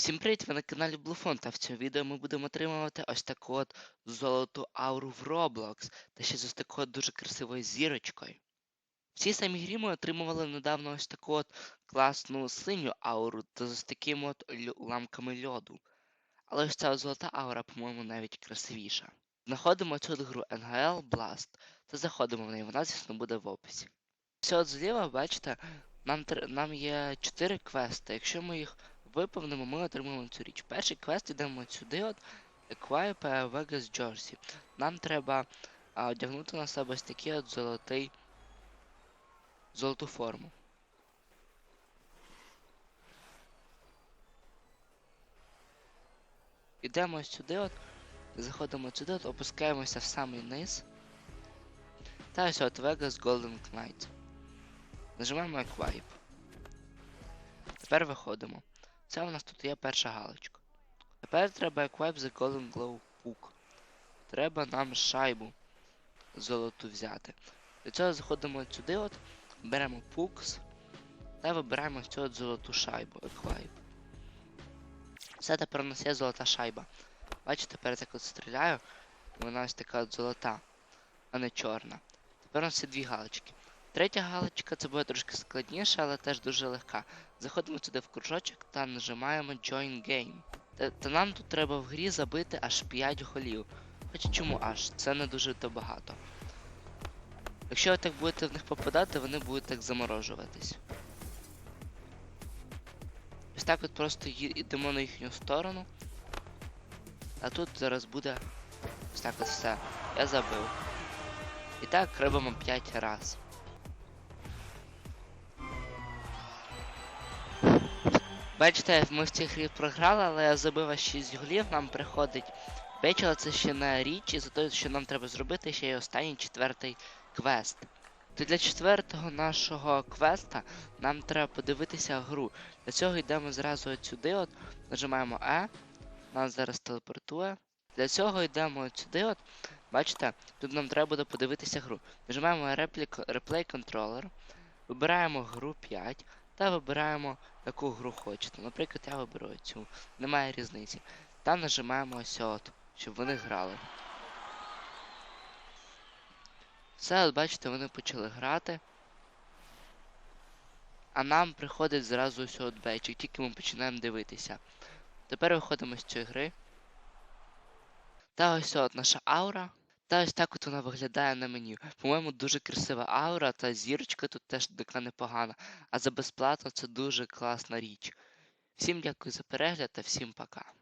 Всім привіт, ви на каналі Bluefon, та в цьому відео ми будемо отримувати ось таку от золоту ауру в Roblox, та ще з ось такою дуже красивою зірочкою. В цій самій грі ми отримували недавно ось таку от класну синю ауру та з ось такими от льо- ламками льоду. Але ось ця от золота аура, по-моєму, навіть красивіша. Знаходимо цю гру NGL Blast та заходимо в неї, вона, звісно, буде в описі. Все от зліва, бачите, нам, нам є 4 квести. Якщо ми їх виповнимо, ми отримуємо цю річ. Перший квест йдемо сюди, от Equip a Vegas Jersey. Нам треба а, одягнути на себе ось такий от золотий золоту форму. Ідемо сюди, от, заходимо сюди, от, опускаємося в самий низ. Та ось от Vegas Golden Knight. Нажимаємо Equip. Тепер виходимо. Це у нас тут є перша галочка. Тепер треба Equip the Golden Glow Hook. Треба нам шайбу золоту взяти. Для цього заходимо от сюди, от, беремо Pux та вибираємо цю от золоту шайбу Equip. Все, тепер у нас є золота шайба. Бачите, тепер так от стріляю, вона ось така от золота, а не чорна. Тепер у нас є дві галочки. Третя галочка це буде трошки складніше, але теж дуже легка. Заходимо сюди в кружочок та нажимаємо Join Game. Та, та нам тут треба в грі забити аж 5 голів. Хоча чому аж? Це не дуже то багато. Якщо ви так будете в них попадати, вони будуть так заморожуватись. Ось так от просто йдемо на їхню сторону. А тут зараз буде ось так от все. Я забив. І так робимо 5 раз. Бачите, ми в цій грі програли, але я забив 6 голів, нам приходить печ, це ще не річ, і за те, що нам треба зробити ще й останній четвертий квест. То для четвертого нашого квеста нам треба подивитися гру. Для цього йдемо зразу от сюди, от, нажимаємо E, нас зараз телепортує. Для цього йдемо от сюди, от, бачите, тут нам треба буде подивитися гру. Нажимаємо Replay Controller, вибираємо гру 5 та вибираємо яку гру хочете. Наприклад, я виберу цю. Немає різниці. Та нажимаємо ось от, щоб вони грали. Все, от бачите, вони почали грати. А нам приходить зразу ось от бейчик, тільки ми починаємо дивитися. Тепер виходимо з цієї гри. Та ось от наша аура. Та ось так от вона виглядає на меню. По-моєму, дуже красива аура, та зірочка тут теж така непогана. А за безплатно це дуже класна річ. Всім дякую за перегляд та всім пока.